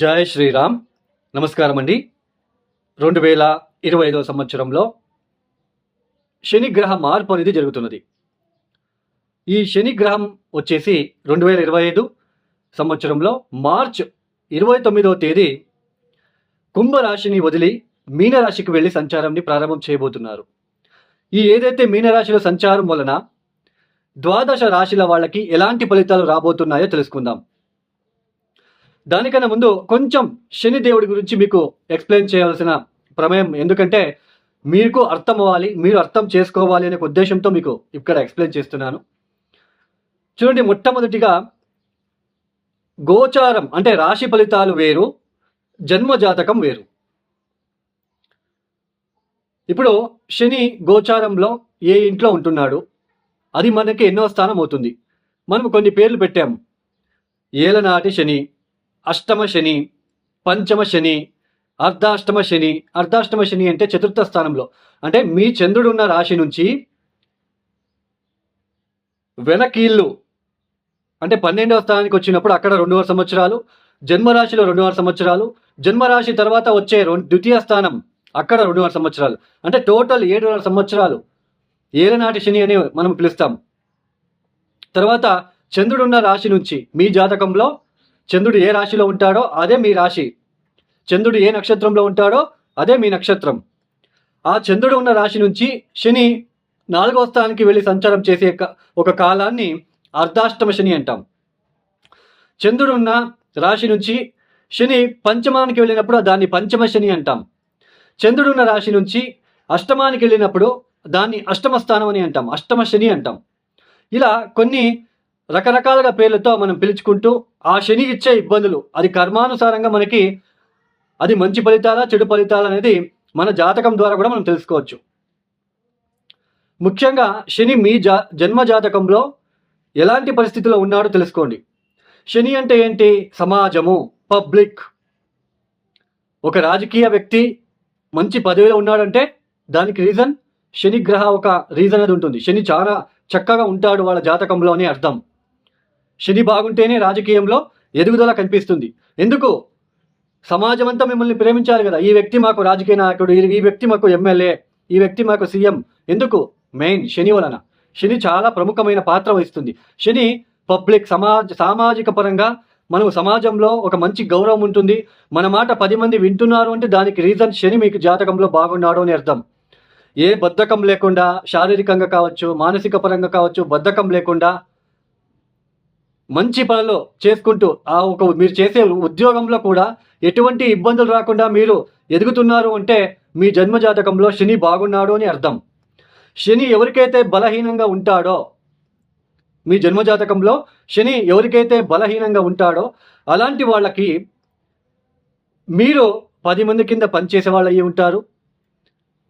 జై శ్రీరామ్. నమస్కారం అండి రెండు వేల ఇరవై ఐదవ సంవత్సరంలో శనిగ్రహ మార్పు అనేది జరుగుతున్నది. ఈ శనిగ్రహం వచ్చేసి రెండు వేల ఇరవై ఐదు సంవత్సరంలో మార్చ్ ఇరవై తొమ్మిదవ తేదీ కుంభరాశిని వదిలి మీనరాశికి వెళ్ళి సంచారాన్ని ప్రారంభం చేయబోతున్నారు. ఈ ఏదైతే మీనరాశిలో సంచారం వలన ద్వాదశ రాశిల వాళ్ళకి ఎలాంటి ఫలితాలు రాబోతున్నాయో తెలుసుకుందాం. దానికన్నా ముందు కొంచెం శని దేవుడి గురించి మీకు ఎక్స్ప్లెయిన్ చేయాల్సిన ప్రమేయం ఎందుకంటే మీకు అర్థం అవ్వాలి మీరు అర్థం చేసుకోవాలి అనే ఉద్దేశంతో మీకు ఇక్కడ ఎక్స్ప్లెయిన్ చేస్తున్నాను. చూడండి మొట్టమొదటిగా గోచారం అంటే రాశి ఫలితాలు వేరు జన్మ జాతకం వేరు. ఇప్పుడు శని గోచారంలో ఏ ఇంట్లో ఉంటున్నాడు? అది మనకి ఎన్నో స్థానం అవుతుంది. మనం కొన్ని పేర్లు పెట్టాము. ఏలనాటి శని అష్టమ శని పంచమ శని అర్ధాష్టమ శని. అర్ధాష్టమ శని అంటే చతుర్థ స్థానంలో. అంటే మీ చంద్రుడు ఉన్న రాశి నుంచి వెనకీళ్ళు అంటే పన్నెండవ స్థానానికి వచ్చినప్పుడు అక్కడ రెండున్నర సంవత్సరాలు జన్మరాశిలో రెండున్నర సంవత్సరాలు జన్మరాశి తర్వాత వచ్చే ద్వితీయ స్థానం అక్కడ రెండున్నర సంవత్సరాలు. అంటే టోటల్ ఏడున్నర సంవత్సరాలు. ఏలనాటి శని అని మనం పిలుస్తాం. తర్వాత చంద్రుడున్న రాశి నుంచి మీ జాతకంలో చంద్రుడు ఏ రాశిలో ఉంటాడో అదే మీ రాశి. చంద్రుడు ఏ నక్షత్రంలో ఉంటాడో అదే మీ నక్షత్రం. ఆ చంద్రుడు ఉన్న రాశి నుంచి శని నాలుగవ స్థానానికి వెళ్ళి సంచారం చేసే ఒక కాలాన్ని అర్ధాష్టమ శని అంటాం. చంద్రుడు ఉన్న రాశి నుంచి శని పంచమానికి వెళ్ళినప్పుడు దాన్ని పంచమ శని అంటాం. చంద్రుడు ఉన్న రాశి నుంచి అష్టమానికి వెళ్ళినప్పుడు దాన్ని అష్టమ స్థానం అని అంటాం. అష్టమ శని అంటాం. ఇలా కొన్ని రకరకాలుగా పేర్లతో మనం పిలుచుకుంటూ ఆ శని ఇచ్చే ఇబ్బందులు అది కర్మానుసారంగా మనకి అది మంచి ఫలితాలా చెడు ఫలితాలు అనేది మన జాతకం ద్వారా కూడా మనం తెలుసుకోవచ్చు. ముఖ్యంగా శని మీ జా జన్మ జాతకంలో ఎలాంటి పరిస్థితిలో ఉన్నాడో తెలుసుకోండి. శని అంటే ఏంటి? సమాజము పబ్లిక్. ఒక రాజకీయ వ్యక్తి మంచి పదవిలో ఉన్నాడంటే దానికి రీజన్ శని గ్రహ ఒక రీజన్ అది ఉంటుంది. శని చాలా చక్కగా ఉంటాడు వాళ్ళ జాతకంలో అని అర్థం. శని బాగుంటేనే రాజకీయంలో ఎదుగుదల కనిపిస్తుంది. ఎందుకు? సమాజం అంతా మిమ్మల్ని ప్రేమించాలి కదా. ఈ వ్యక్తి మాకు రాజకీయ నాయకుడు ఈ- ఈ వ్యక్తి మాకు ఎమ్మెల్యే ఈ వ్యక్తి మాకు సీఎం. ఎందుకు? మెయిన్ శని వలన. శని చాలా ప్రముఖమైన పాత్ర వహిస్తుంది. శని పబ్లిక్ సమాజ సామాజిక పరంగా మనం సమాజంలో ఒక మంచి గౌరవం ఉంటుంది. మన మాట పది మంది వింటున్నారు అంటే దానికి రీజన్ శని మీకు జాతకంలో బాగున్నాడు అని అర్థం. ఏ బద్ధకం లేకుండా శారీరకంగా కావచ్చు మానసిక పరంగా కావచ్చు బద్ధకం లేకుండా మంచి పనులు చేసుకుంటూ ఆ ఒక మీరు చేసే ఉద్యోగంలో కూడా ఎటువంటి ఇబ్బందులు రాకుండా మీరు ఎదుగుతున్నారు అంటే మీ జన్మ జాతకంలో శని బాగున్నాడు అని అర్థం. శని ఎవరికైతే బలహీనంగా ఉంటాడో మీ జన్మ జాతకంలో శని ఎవరికైతే బలహీనంగా ఉంటాడో అలాంటి వాళ్ళకి మీరు పది మంది కింద పనిచేసే వాళ్ళు అయ్యి ఉంటారు.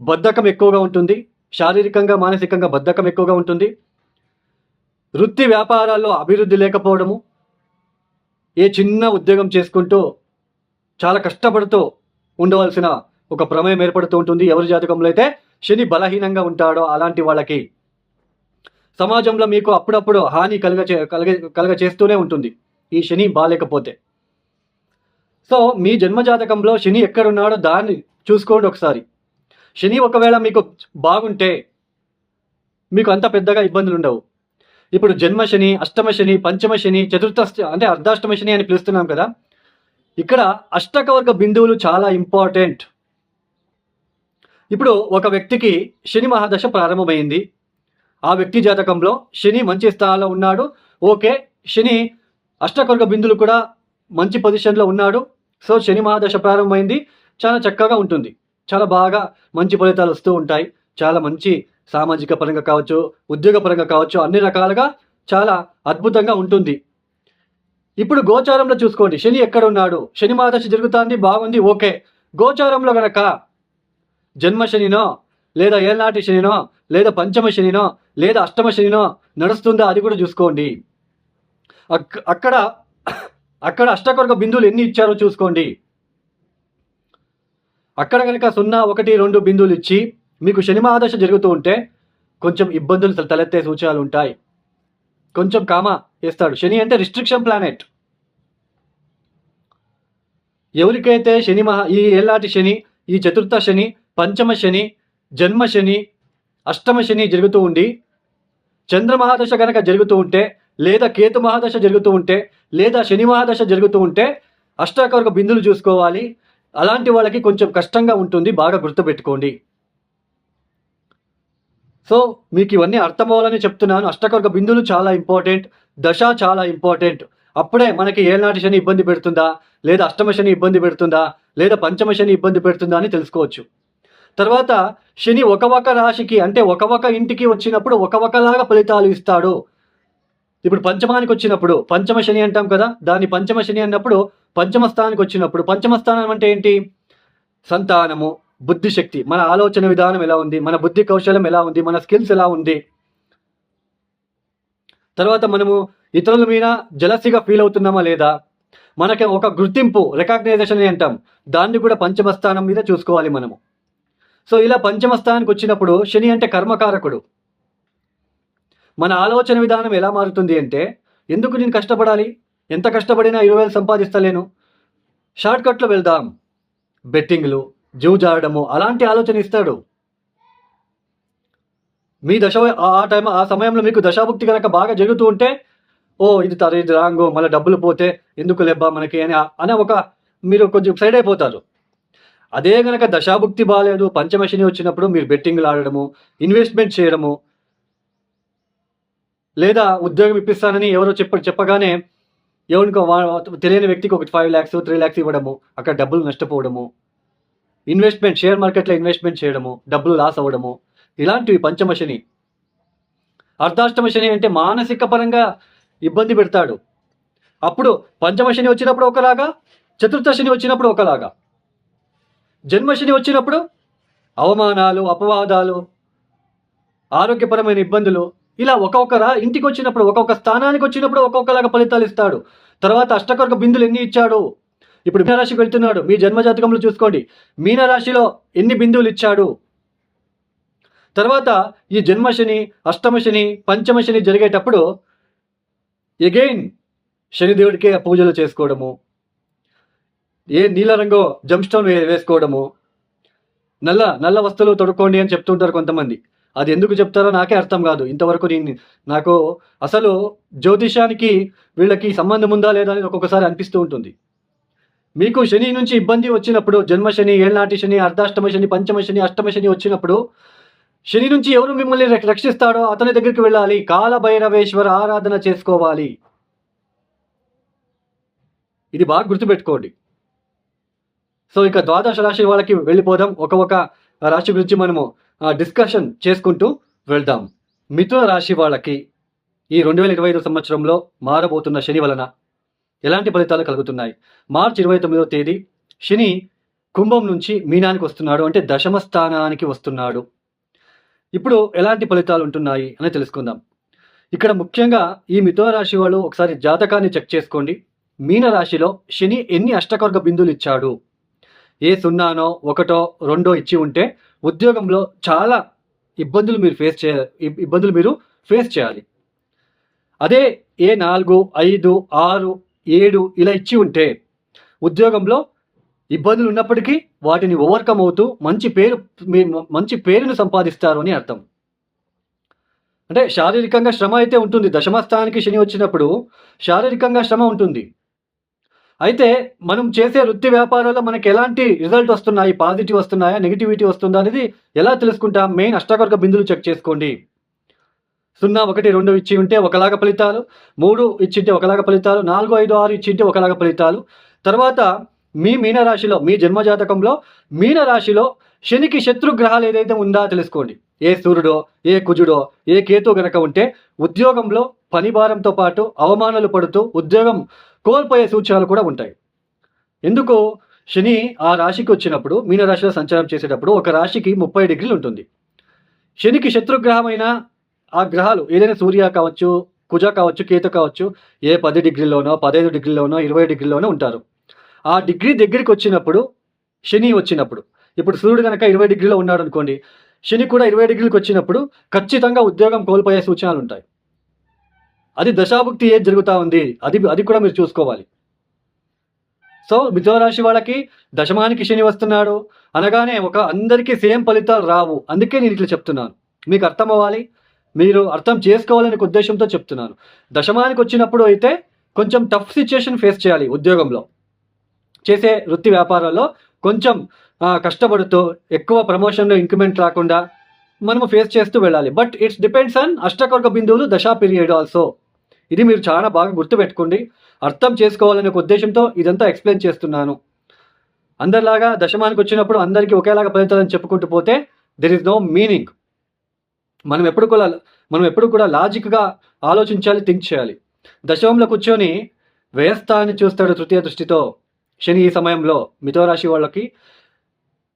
బద్ధకం ఎక్కువగా ఉంటుంది. శారీరకంగా మానసికంగా బద్ధకం ఎక్కువగా ఉంటుంది. వృత్తి వ్యాపారాల్లో అభివృద్ధి లేకపోవడము ఏ చిన్న ఉద్యోగం చేసుకుంటూ చాలా కష్టపడుతూ ఉండవలసిన ఒక ప్రమేయం ఏర్పడుతూ ఉంటుంది. ఎవరి జాతకంలో అయితే శని బలహీనంగా ఉంటాడో అలాంటి వాళ్ళకి సమాజంలో మీకు అప్పుడప్పుడు హాని కలుగ కలగ కలుగ చేస్తూనే ఉంటుంది. ఈ శని బాగాలేకపోతే సో మీ జన్మ జాతకంలో శని ఎక్కడున్నాడో దాన్ని చూసుకోండి ఒకసారి. శని ఒకవేళ మీకు బాగుంటే మీకు అంత పెద్దగా ఇబ్బందులు ఉండవు ఇప్పుడు జన్మ శని అష్టమ శని పంచమ శని చతుర్థ అంటే అర్ధాష్టమ శని అని పిలుస్తున్నాం కదా. ఇక్కడ అష్టకవర్గ బిందువులు చాలా ఇంపార్టెంట్. ఇప్పుడు ఒక వ్యక్తికి శని మహాదశ ప్రారంభమైంది. ఆ వ్యక్తి జాతకంలో శని మంచి స్థానంలో ఉన్నాడు. ఓకే శని అష్టకవర్గ బిందువులు కూడా మంచి పొజిషన్లో ఉన్నాడు. సో శని మహాదశ ప్రారంభమైంది. చాలా చక్కగా ఉంటుంది. చాలా బాగా మంచి ఫలితాలు వస్తూ ఉంటాయి. చాలా మంచి సామాజిక పరంగా కావచ్చు ఉద్యోగ పరంగా కావచ్చు అన్ని రకాలుగా చాలా అద్భుతంగా ఉంటుంది. ఇప్పుడు గోచారంలో చూసుకోండి. శని ఎక్కడ ఉన్నాడు శని మాదశ జరుగుతుంది బాగుంది ఓకే. గోచారంలో గనక జన్మ శనినో లేదా ఏనాటి శనినో లేదా పంచమ శనినో లేదా అష్టమ శనినో నడుస్తుందా అది కూడా చూసుకోండి. అక్- అక్కడ అక్కడ అష్టకొరక బిందువులు ఎన్ని ఇచ్చారో చూసుకోండి. అక్కడ కనుక సున్నా ఒకటి రెండు బిందువులు ఇచ్చి మీకు శని మహాదశ జరుగుతూ ఉంటే కొంచెం ఇబ్బందులు తలెత్తే సూచనలు ఉంటాయి. కొంచెం కామా వేస్తాడు శని అంటే రిస్ట్రిక్షన్ ప్లానెట్ ఎవరికైతే శని మహా ఈ ఏళ్ళాటి శని ఈ చతుర్థ శని పంచమ శని జన్మ శని అష్టమ శని జరుగుతూ ఉండి చంద్ర మహాదశ కనుక జరుగుతూ ఉంటే లేదా కేతు మహాదశ జరుగుతూ ఉంటే లేదా శని మహాదశ జరుగుతూ ఉంటే అష్టాకర్క బిందులు చూసుకోవాలి. అలాంటి వాళ్ళకి కొంచెం కష్టంగా ఉంటుంది. బాగా గుర్తుపెట్టుకోండి. సో మీకు ఇవన్నీ అర్థమవ్వాలని చెప్తున్నాను. అష్టకర్గ బిందులు చాలా ఇంపార్టెంట్. దశ చాలా ఇంపార్టెంట్. అప్పుడే మనకి ఏనాటి శని ఇబ్బంది పెడుతుందా? లేదా అష్టమ శని ఇబ్బంది పెడుతుందా? లేదా పంచమ శని ఇబ్బంది పెడుతుందా అని తెలుసుకోవచ్చు. తర్వాత శని ఒక ఒక రాశికి అంటే ఒక ఒక ఇంటికి వచ్చినప్పుడు ఒక ఒకలాగా ఫలితాలు ఇస్తాడు. ఇప్పుడు పంచమానికి వచ్చినప్పుడు పంచమ శని అంటాం కదా? దాన్ని పంచమ శని అన్నప్పుడు పంచమ స్థానానికి వచ్చినప్పుడు పంచమ స్థానం అంటే ఏంటి? సంతానము. బుద్ధిశక్తి మన ఆలోచన విధానం ఎలా ఉంది మన బుద్ధి కౌశలం ఎలా ఉంది మన స్కిల్స్ ఎలా ఉంది. తర్వాత మనము ఇతరుల మీద జలసిగా ఫీల్ అవుతున్నామా లేదా? మనకి ఒక గుర్తింపు రికగ్నైజేషన్ అంటాం. దాన్ని కూడా పంచమ స్థానం మీద చూసుకోవాలి మనము. సో ఇలా పంచమ స్థానానికి వచ్చినప్పుడు శని అంటే కర్మకారకుడు. మన ఆలోచన విధానం ఎలా మారుతుంది అంటే ఎందుకు నేను కష్టపడాలి? ఎంత కష్టపడినా ఇరవై వేలు సంపాదిస్తలేను. షార్ట్కట్లో వెళ్దాం. బెట్టింగ్లు జూజాడము అలాంటి ఆలోచన ఇస్తాడు. మీ దశ ఆ టైం ఆ సమయంలో మీకు దశాభుక్తి కనుక బాగా జరుగుతూ ఉంటే ఓ ఇది తర ఇది రాంగు మళ్ళీ డబ్బులు పోతే ఎందుకు లెబ్బా మనకి అని అనే ఒక మీరు కొంచెం సైడ్ అయిపోతారు. అదే గనక దశాభుక్తి బాగాలేదు పంచమశని వచ్చినప్పుడు మీరు బెట్టింగ్లు ఆడడము ఇన్వెస్ట్మెంట్ చేయడము లేదా ఉద్యోగం ఇప్పిస్తానని ఎవరో చెప్ప చెప్పగానే ఎవరికో తెలియని వ్యక్తికి ఒక ఫైవ్ ల్యాక్స్ త్రీ ల్యాక్స్ ఇవ్వడము అక్కడ డబ్బులు నష్టపోవడము ఇన్వెస్ట్మెంట్ షేర్ మార్కెట్లో ఇన్వెస్ట్మెంట్ చేయడము డబ్బులు లాస్ అవ్వడము ఇలాంటివి పంచమ శని. అర్ధాష్టమ శని అంటే మానసిక పరంగా ఇబ్బంది పెడతాడు. అప్పుడు పంచమ శని వచ్చినప్పుడు ఒకలాగా చతుర్థ శని వచ్చినప్పుడు ఒకలాగా. జన్మశని వచ్చినప్పుడు అవమానాలు అపవాదాలు ఆరోగ్యపరమైన ఇబ్బందులు ఇలా ఒక్కొక్కరా ఇంటికి వచ్చినప్పుడు ఒక్కొక్క స్థానానికి వచ్చినప్పుడు ఒక్కొక్కలాగా ఫలితాలు ఇస్తాడు. తర్వాత అష్టకొరకు బిందులు ఎన్ని ఇచ్చాడు? ఇప్పుడు మీనరాశికి వెళ్తున్నాడు. మీ జన్మజాతకంలో చూసుకోండి. మీనరాశిలో ఎన్ని బిందువులు ఇచ్చాడు? తర్వాత ఈ జన్మశని అష్టమశని పంచమశని జరిగేటప్పుడు ఎగైన్ శనిదేవుడికే పూజలు చేసుకోవడము. ఏ నీల రంగు జంస్టోన్ వేసుకోవడము. నల్ల నల్ల వస్తువులు తొడుక్కోండి అని చెప్తుంటారు కొంతమంది. అది ఎందుకు చెప్తారో నాకే అర్థం కాదు. ఇంతవరకు నేను నాకు అసలు జ్యోతిషానికి వీళ్ళకి సంబంధం ఉందా లేదా అనేది ఒక్కొక్కసారి అనిపిస్తూ ఉంటుంది. మీకు శని నుంచి ఇబ్బంది వచ్చినప్పుడు జన్మశని ఏళ్ళనాటి శని అర్ధాష్టమ శని పంచమ శని అష్టమ శని వచ్చినప్పుడు శని నుంచి ఎవరు మిమ్మల్ని రక్షిస్తాడో అతని దగ్గరికి వెళ్ళాలి. కాలభైరవేశ్వర ఆరాధన చేసుకోవాలి. ఇది బాగా గుర్తుపెట్టుకోండి. సో ఇక ద్వాదశ రాశి వాళ్ళకి వెళ్ళిపోదాం. ఒక ఒక రాశి గురించి మనము డిస్కషన్ చేసుకుంటూ వెళ్దాం. మిథున రాశి వాళ్ళకి ఈ రెండు వేల ఇరవై ఐదు సంవత్సరంలో మారబోతున్న శని వలన ఎలాంటి ఫలితాలు కలుగుతున్నాయి? మార్చి ఇరవై తొమ్మిదవ తేదీ శని కుంభం నుంచి మీనానికి వస్తున్నాడు అంటే దశమ స్థానానికి వస్తున్నాడు. ఇప్పుడు ఎలాంటి ఫలితాలు ఉంటున్నాయి అని తెలుసుకుందాం. ఇక్కడ ముఖ్యంగా ఈ మిథున రాశి వాళ్ళు ఒకసారి జాతకాన్ని చెక్ చేసుకోండి. మీన రాశిలో శని ఎన్ని అష్టకర్గ బిందులు ఇచ్చాడు? ఏ సున్నానో ఒకటో రెండో ఇచ్చి ఉంటే ఉద్యోగంలో చాలా ఇబ్బందులు మీరు ఫేస్ చే ఇబ్బందులు మీరు ఫేస్ చేయాలి. అదే ఏ నాలుగు ఐదు ఆరు ఏడు ఇలా ఇచ్చి ఉంటే ఉద్యోగంలో ఇబ్బందులు ఉన్నప్పటికీ వాటిని ఓవర్కమ్ అవుతూ మంచి పేరు మంచి పేరును సంపాదిస్తారు అని అర్థం. అంటే శారీరకంగా శ్రమ అయితే ఉంటుంది. దశమస్థానానికి శని వచ్చినప్పుడు శారీరకంగా శ్రమ ఉంటుంది. అయితే మనం చేసే వృత్తి వ్యాపారాల్లో మనకి ఎలాంటి రిజల్ట్ వస్తున్నాయి? పాజిటివ్ వస్తున్నాయా? నెగిటివిటీ వస్తుందా అనేది ఎలా తెలుసుకుంటాం? మెయిన్ అష్టాకర్గ బిందులు చెక్ చేసుకోండి. సున్నా ఒకటి రెండు ఇచ్చి ఉంటే ఒకలాగా ఫలితాలు మూడు ఇచ్చింటే ఒకలాగా ఫలితాలు నాలుగు ఐదు ఆరు ఇచ్చింటే ఒకలాగా ఫలితాలు. తర్వాత మీ మీనరాశిలో మీ జన్మజాతకంలో మీనరాశిలో శనికి శత్రు గ్రహాలు ఏదైతే ఉందా తెలుసుకోండి. ఏ సూర్యుడో ఏ కుజుడో ఏ కేతు గనక ఉంటే ఉద్యోగంలో పని భారంతో పాటు అవమానాలు పడుతూ ఉద్యోగం కోల్పోయే సూచనలు కూడా ఉంటాయి. ఎందుకు? శని ఆ రాశికి వచ్చినప్పుడు మీనరాశిలో సంచారం చేసేటప్పుడు ఒక రాశికి ముప్పై డిగ్రీలు ఉంటుంది. శనికి శత్రుగ్రహమైన ఆ గ్రహాలు ఏదైనా సూర్య కావచ్చు కుజ కావచ్చు కేతు కావచ్చు ఏ పది డిగ్రీలోనో పదహైదు డిగ్రీలోనో ఇరవై డిగ్రీలోనో ఉంటారు. ఆ డిగ్రీ దగ్గరికి వచ్చినప్పుడు శని వచ్చినప్పుడు ఇప్పుడు సూర్యుడు కనుక ఇరవై డిగ్రీలో ఉన్నాడు అనుకోండి శని కూడా ఇరవై డిగ్రీలకు వచ్చినప్పుడు ఖచ్చితంగా ఉద్యోగం కోల్పోయే సూచనలు ఉంటాయి. అది దశాభుక్తి ఏది జరుగుతూ ఉంది అది అది కూడా మీరు చూసుకోవాలి. సో మిథున రాశి వాళ్ళకి దశమానికి శని వస్తున్నాడు అనగానే ఒక అందరికీ సేమ్ ఫలితాలు రావు అందుకే నేను ఇట్లా చెప్తున్నాను. మీకు అర్థం అవ్వాలి మీరు అర్థం చేసుకోవాలనే ఉద్దేశంతో చెప్తున్నాను. దశమానికి వచ్చినప్పుడు అయితే కొంచెం టఫ్ సిచ్యుయేషన్ ఫేస్ చేయాలి ఉద్యోగంలో. చేసే వృత్తి వ్యాపారాల్లో కొంచెం కష్టపడుతూ ఎక్కువ ప్రమోషన్లో ఇంక్రిమెంట్ రాకుండా మనము ఫేస్ చేస్తూ వెళ్ళాలి. బట్ ఇట్స్ డిపెండ్స్ ఆన్ అష్టకర్గ బిందువులు దశా పీరియడ్ ఆల్సో ఇది మీరు చాలా బాగా గుర్తుపెట్టుకోండి. అర్థం చేసుకోవాలనే ఒక ఉద్దేశంతో ఇదంతా ఎక్స్ప్లెయిన్ చేస్తున్నాను. అందరిలాగా దశమానికి వచ్చినప్పుడు అందరికీ ఒకేలాగా ఫలితాలని చెప్పుకుంటూ పోతే దెర్ ఇస్ నో మీనింగ్ మనం ఎప్పుడు కూడా మనం ఎప్పుడు కూడా లాజిక్గా ఆలోచించాలి థింక్ చేయాలి. దశమంలో కూర్చొని వ్యయస్థాన్ని చూస్తాడు తృతీయ దృష్టితో. శని ఈ సమయంలో మిథో రాశి వాళ్ళకి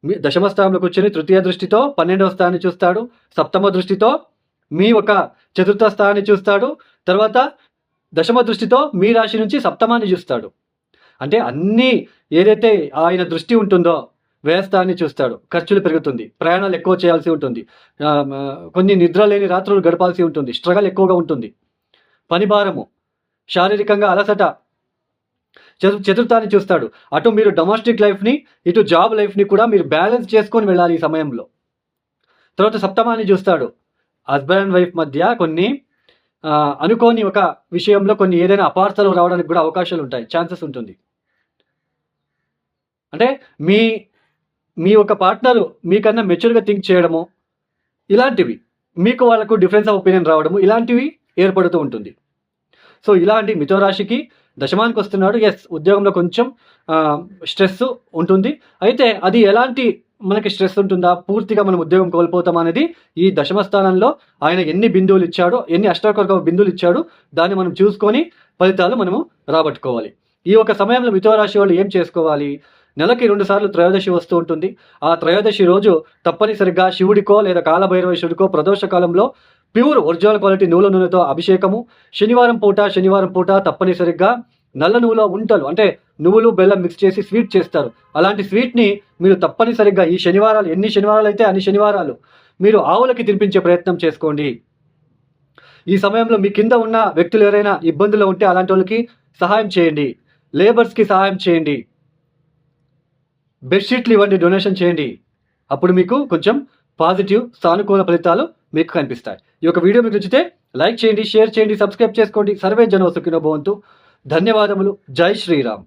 మీ దశమ స్థానంలో కూర్చొని తృతీయ దృష్టితో పన్నెండవ స్థానాన్ని చూస్తాడు. సప్తమ దృష్టితో మీ ఒక చతుర్థ స్థానాన్ని చూస్తాడు. తర్వాత దశమ దృష్టితో మీ రాశి నుంచి సప్తమాన్ని చూస్తాడు. అంటే అన్నీ ఏదైతే ఆయన దృష్టి ఉంటుందో వ్యయస్థాన్ని చూస్తాడు. ఖర్చులు పెరుగుతుంది. ప్రయాణాలు ఎక్కువ చేయాల్సి ఉంటుంది. కొన్ని నిద్ర లేని రాత్రులు గడపాల్సి ఉంటుంది. స్ట్రగల్ ఎక్కువగా ఉంటుంది. పని భారము. శారీరకంగా అలసట చతు చతుర్థాన్ని చూస్తాడు. అటు మీరు డొమెస్టిక్ లైఫ్ని ఇటు జాబ్ లైఫ్ని కూడా మీరు బ్యాలెన్స్ చేసుకొని వెళ్ళాలి ఈ సమయంలో. తర్వాత సప్తమాన్ని చూస్తాడు. హస్బెండ్ అండ్ వైఫ్ మధ్య కొన్ని అనుకోని ఒక విషయంలో కొన్ని ఏదైనా అపార్థాలు రావడానికి కూడా అవకాశాలు ఉంటాయి. ఛాన్సెస్ ఉంటుంది. అంటే మీ మీ ఒక పార్ట్నర్ మీకన్నా మెచ్యూర్గా థింక్ చేయడము ఇలాంటివి. మీకు వాళ్ళకు డిఫరెన్స్ ఆఫ్ ఒపీనియన్ రావడము ఇలాంటివి ఏర్పడుతూ ఉంటుంది. సో ఇలాంటి మిథున రాశికి దశమానికి వస్తున్నాడు. ఎస్ ఉద్యోగంలో కొంచెం స్ట్రెస్ ఉంటుంది. అయితే అది ఎలాంటి మనకి స్ట్రెస్ ఉంటుందా? పూర్తిగా మనం ఉద్యోగం కోల్పోతాం అనేది ఈ దశమ స్థానంలో ఆయన ఎన్ని బిందువులు ఇచ్చాడో ఎన్ని అష్టాకొరక బిందువులు ఇచ్చాడో దాన్ని మనం చూసుకొని ఫలితాలు మనము రాబట్టుకోవాలి. ఈ ఒక సమయంలో మిథున రాశి వాళ్ళు ఏం చేసుకోవాలి? నెలకి రెండుసార్లు త్రయోదశి వస్తూ ఉంటుంది. ఆ త్రయోదశి రోజు తప్పనిసరిగా శివుడికో లేదా కాలభైరవేశ్వరుడికో ప్రదోష కాలంలో ప్యూర్ ఒరిజినల్ క్వాలిటీ నూల నూనెతో అభిషేకము. శనివారం పూట శనివారం పూట తప్పనిసరిగా నల్ల నువ్వుల ఉంటలు అంటే నువ్వులు బెల్లం మిక్స్ చేసి స్వీట్ చేస్తారు. అలాంటి స్వీట్ని మీరు తప్పనిసరిగా ఈ శనివారాలు ఎన్ని శనివారాలు అయితే అన్ని శనివారాలు మీరు ఆవులకి తినిపించే ప్రయత్నం చేసుకోండి. ఈ సమయంలో మీ కింద ఉన్న వ్యక్తులు ఎవరైనా ఇబ్బందులు ఉంటే అలాంటి వాళ్ళకి సహాయం చేయండి. లేబర్స్కి సహాయం చేయండి. బెడ్షీట్లు ఇవ్వండి డొనేషన్ చేయండి. అప్పుడు మీకు కొంచెం పాజిటివ్ సానుకూల ఫలితాలు మీకు కనిపిస్తాయి. ఈ యొక్క వీడియో మీకు నచ్చితే లైక్ చేయండి షేర్ చేయండి సబ్స్క్రైబ్ చేసుకోండి. సర్వే జన భవంతు ధన్యవాదములు. జై శ్రీరామ్.